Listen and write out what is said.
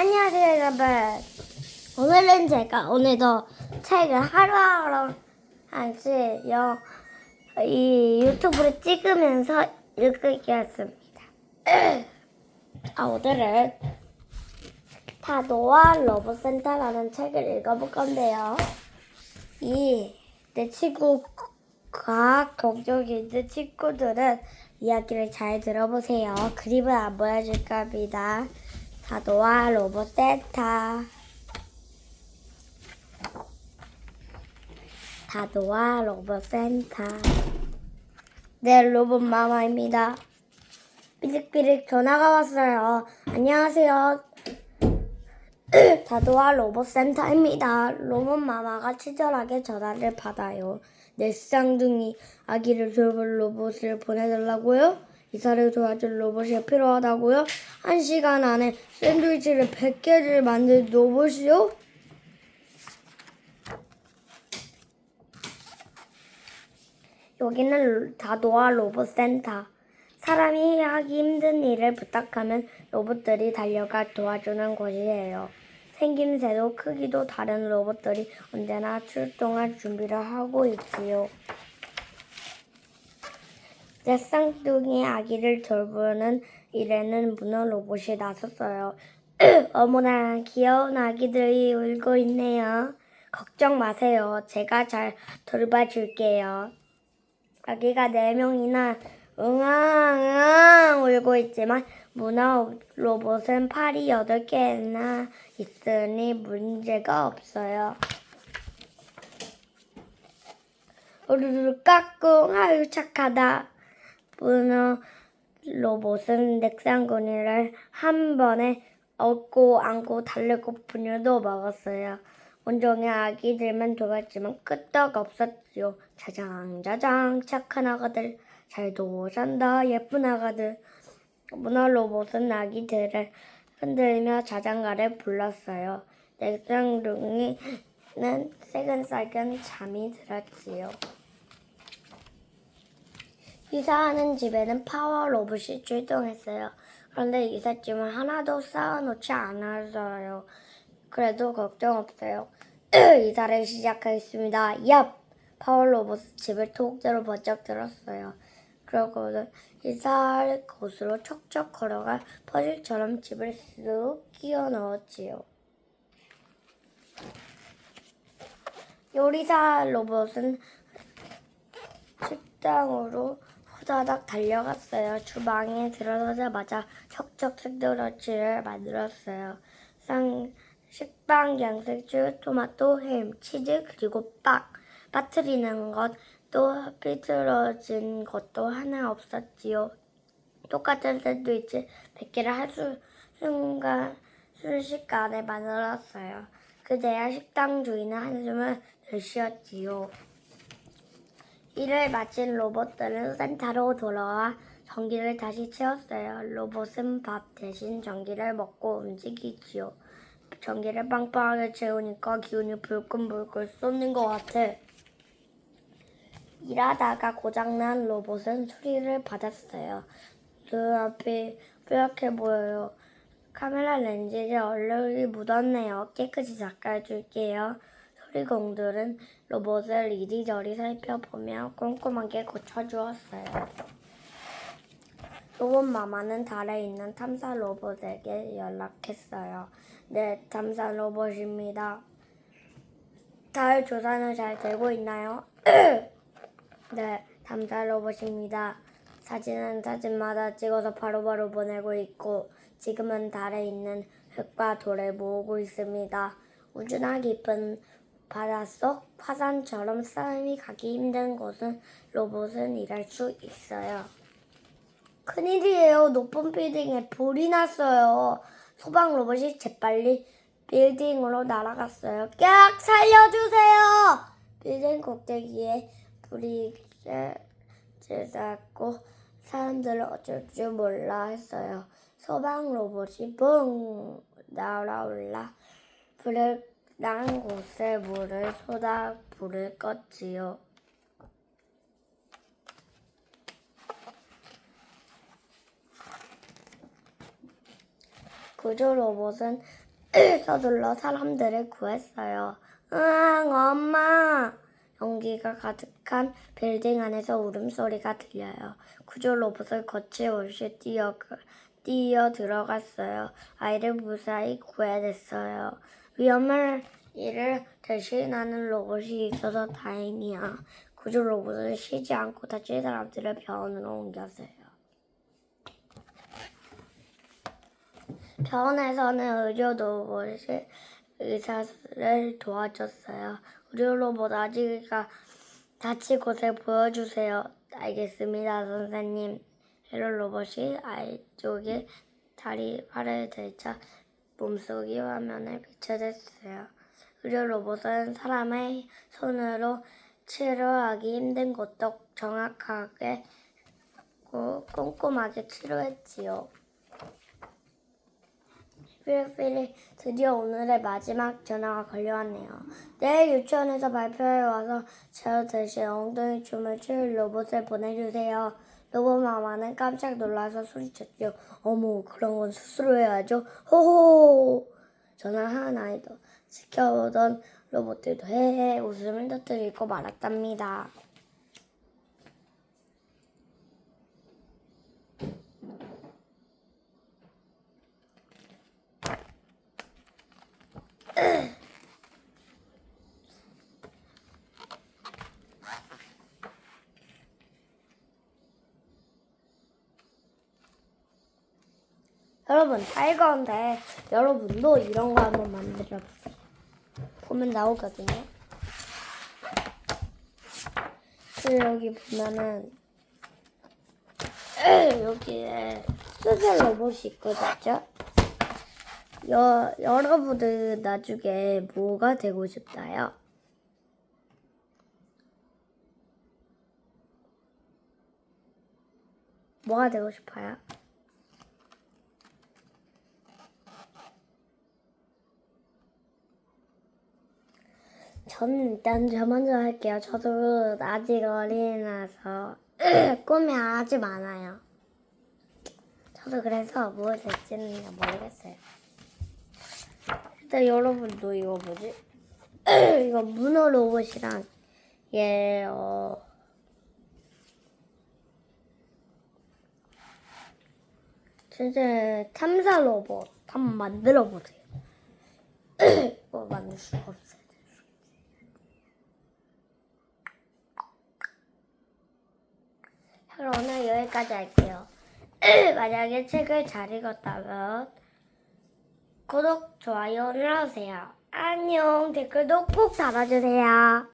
안녕하세요 여러분 오늘은 제가 오늘도 책을 하루하루 한씩 영, 이 유튜브를 찍으면서 읽겠습니다 아, 오늘은 타도와 로봇센터라는 책을 읽어볼 건데요 이 내 친구 과학 경력이 있는 친구들은 이야기를 잘 들어보세요. 그림은 안 보여줄까 합니다. 사도와 로봇 센터. 사도와 로봇 센터. 네, 로봇 마마입니다. 삐릭삐릭 전화가 왔어요. 안녕하세요. 다도와 로봇 센터입니다. 로봇 마마가 친절하게 전화를 받아요. 내 쌍둥이 아기를 돌볼 로봇을 보내달라고요? 이사를 도와줄 로봇이 필요하다고요? 한 시간 안에 샌드위치를 100개를 만들 로봇이요? 여기는 다도와 로봇 센터. 사람이 하기 힘든 일을 부탁하면 로봇들이 달려가 도와주는 곳이에요. 생김새도 크기도 다른 로봇들이 언제나 출동할 준비를 하고 있지요. 내 쌍둥이 아기를 돌보는 일에는 문어 로봇이 나섰어요. 어머나 귀여운 아기들이 울고 있네요. 걱정 마세요. 제가 잘 돌봐줄게요. 아기가 네 명이나 응앙 응앙 울고 있지만 문어 로봇은 팔이 여덟 개나 있으니 문제가 없어요. 우르르 까꿍 아유 착하다. 문어 로봇은 넥상군이를 한 번에 얻고 안고 달래고 분유도 먹었어요. 온종일 아기들만 돌봤지만 끄떡 없었지요. 자장 자장 착한 아가들 잘도 산다 예쁜 아가들. 문어 로봇은 아기들을 흔들며 자장가를 불렀어요. 넥상둥이는 새근새근 잠이 들었지요. 이사하는 집에는 파워 로봇이 출동했어요. 그런데 이삿짐을 하나도 쌓아놓지 않았어요. 그래도 걱정 없어요. 이사를 시작하겠습니다. 얍! 파워 로봇 집을 통째로 번쩍 들었어요. 그러고는 이사할 곳으로 척척 걸어가 퍼즐처럼 집을 쓱 끼워 넣었지요. 요리사 로봇은 식당으로 후다닥 달려갔어요. 주방에 들어서자마자 척척 샌드위치를 만들었어요. 쌍, 식빵, 양배추, 토마토, 햄, 치즈, 그리고 빵. 빠뜨리는 것, 또 삐뚤어진 것도 하나 없었지요. 똑같은 샌드위치 100개를 한 수, 순간, 순식간에 만들었어요. 그제야 식당 주인은 한숨을 내쉬었지요. 일을 마친 로봇들은 센터로 돌아와 전기를 다시 채웠어요. 로봇은 밥 대신 전기를 먹고 움직이지요. 전기를 빵빵하게 채우니까 기운이 불끈불끈 쏟는 것 같아. 일하다가 고장난 로봇은 수리를 받았어요. 눈앞이 뾰약해 보여요. 카메라 렌즈에 얼룩이 묻었네요. 깨끗이 닦아줄게요. 소리공들은 로봇을 이리저리 살펴보며 꼼꼼하게 고쳐주었어요. 로봇 마마는 달에 있는 탐사 로봇에게 연락했어요. 네, 탐사 로봇입니다. 달 조사는 잘 되고 있나요? 네, 탐사 로봇입니다. 사진은 사진마다 찍어서 바로바로 보내고 있고 지금은 달에 있는 흙과 돌을 모으고 있습니다. 우주나 깊은 바닷속 화산처럼 사람이 가기 힘든 곳은 로봇은 일할 수 있어요. 큰일이에요. 높은 빌딩에 불이 났어요. 소방 로봇이 재빨리 빌딩으로 날아갔어요. 깍 살려주세요. 빌딩 꼭대기에 불이 쬐쬐고 사람들은 어쩔 줄 몰라 했어요. 소방 로봇이 붕 날아올라 불을 난 곳에 물을 쏟아 불을 껐지요. 구조 로봇은 서둘러 사람들을 구했어요. 으앙, 엄마! 연기가 가득한 빌딩 안에서 울음소리가 들려요. 구조 로봇을 거침없이 뛰어, 뛰어 들어갔어요. 아이를 무사히 구해냈어요. 위험을 일을 대신하는 로봇이 있어서 다행이야. 구조 로봇은 쉬지 않고 다친 사람들을 병원으로 옮겼어요. 병원에서는 의료 로봇이 의사를 도와줬어요. 의료 로봇 아직가 다친 곳을 보여주세요. 알겠습니다, 선생님. 의료 로봇이 아이 쪽에 다리 팔을 들자 몸속이 화면에 비춰졌어요. 의료 로봇은 사람의 손으로 치료하기 힘든 곳도 정확하게 고- 꼼꼼하게 치료했지요. 필필이 드디어 오늘의 마지막 전화가 걸려왔네요. 내일 유치원에서 발표회 와서 저 대신 엉덩이 춤을 출 로봇을 보내주세요. 로봇 마마는 깜짝 놀라서 소리쳤죠. 어머 그런 건 스스로 해야죠. 호호. 전화 하나에도 지켜보던 로봇들도 헤헤 웃음을 터뜨리고 말았답니다. 여러분 타이거인데 여러분도 이런 거 한번 만들어 보세요. 보면 나오거든요. 여기 보면은 여기에 수제 로봇이 있거든요. 여, 여러분들 나중에 뭐가 되고 싶나요? 뭐가 되고 싶어요? 저는 일단 저 먼저 할게요. 저도 아직 어린이라서 꿈이 아주 많아요. 저도 그래서 뭘 될지는 모르겠어요. 일단 여러분도 이거 뭐지? 이거 문어 로봇이랑 얘 어. 진짜 탐사 로봇 한번 만들어 보세요. 이거 만들 수가 없어요. 그럼 오늘 여기까지 할게요. 만약에 책을 잘 읽었다면 구독, 좋아요 눌러주세요. 안녕 댓글도 꼭 달아주세요.